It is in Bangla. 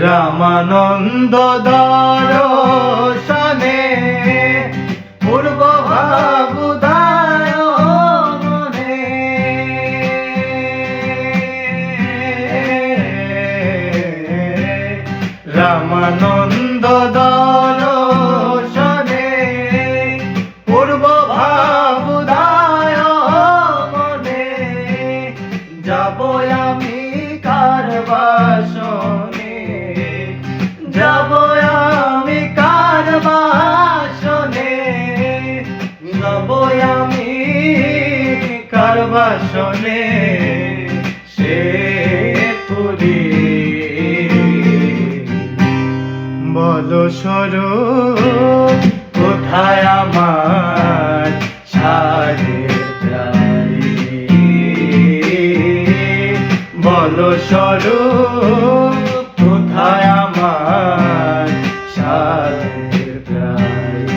রামানন্দ দর্শনে পূর্ব মনে। রামানন্দ দর্শনে পূর্ব ভাবুদায় মনে। যাব আমি ভাষণে সে পুরী বল সর কোথায় আমার সারে বল সর কোথায় আমার সারে প্রায়